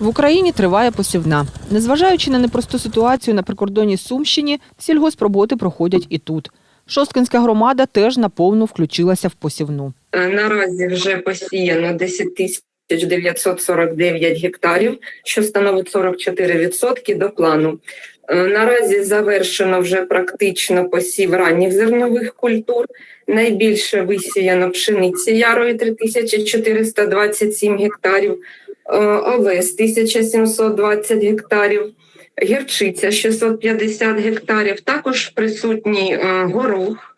В Україні триває посівна. Незважаючи на непросту ситуацію на прикордонній Сумщині, сільгоспроботи проходять і тут. Шосткинська громада теж наповну включилася в посівну. Е, Наразі вже посіяно 10 тисяч 949 гектарів, що становить 44% до плану. Е, Наразі завершено вже практично посів ранніх зернових культур. Найбільше висіяно пшениці ярої 3427 гектарів, овес 1720 гектарів, гірчиця 650 гектарів. Також присутній е, горох,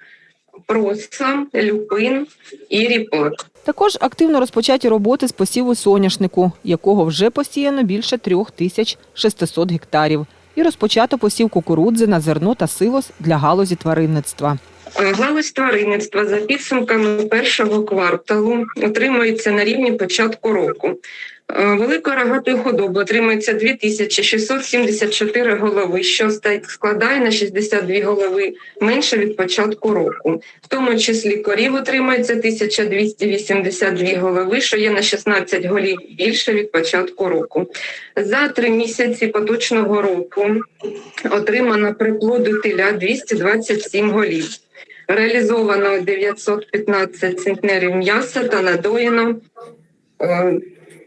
проса, люпин і ріпак. Також активно розпочаті роботи з посіву соняшнику, якого вже посіяно більше 3600 гектарів. І розпочато посів кукурудзи на зерно та силос для галузі тваринництва. Е, Галузь тваринництва за підсумками першого кварталу отримується на рівні початку року. Е, Великої рогатої худоби отримується 2674 голови, що складає на 62 голови менше від початку року. В тому числі корів отримується 1282 голови, що є на 16 голів більше від початку року. За три місяці поточного року отримано приплоду теля 227 голів. Реалізовано 915 центнерів м'яса та надоїно, е,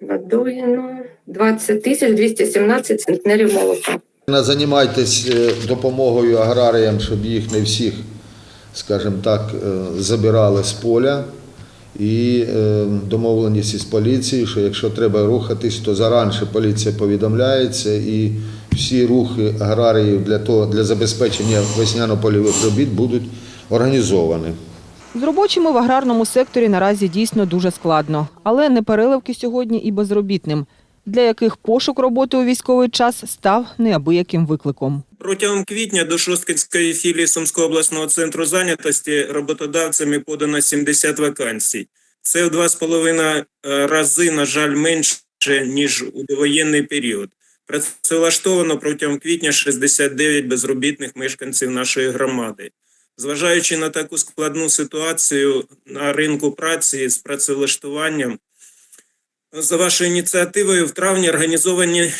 надоїно 20 тисяч 217 центнерів молока. Не займайтесь е, допомогою аграріям, щоб їх не всіх, скажімо так, е, забирали з поля. І е, домовленість із поліцією, що якщо треба рухатись, то заранше поліція повідомляється і всі рухи аграріїв для того для забезпечення весняно-польових робіт будуть організовані. З робочими в аграрному секторі наразі дійсно дуже складно, але не переливки сьогодні і безробітним, для яких пошук роботи у військовий час став неабияким викликом. Протягом квітня до Шосткинської філії Сумського обласного центру зайнятості роботодавцями подано 70 вакансій. Це в два з половиною е, рази, на жаль, менше ніж у довоєнний період. Працевлаштовано протягом квітня 69 безробітних мешканців нашої громади. Зважаючи на таку складну ситуацію на ринку праці з працевлаштуванням, за вашою ініціативою в травні організовані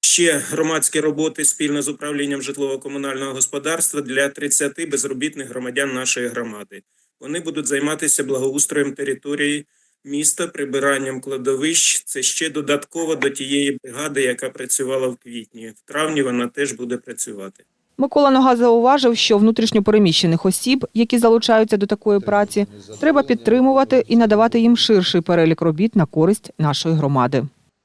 ще громадські роботи спільно з управлінням житлово-комунального господарства для 30 безробітних громадян нашої громади. Вони будуть займатися благоустроєм території міста, прибиранням кладовищ. Це ще додатково до тієї бригади, яка працювала в квітні. В травні вона теж буде працювати. Микола Нога зауважив, що внутрішньопереміщених осіб, які залучаються до такої праці, треба підтримувати і надавати їм ширший перелік робіт на користь нашої громади.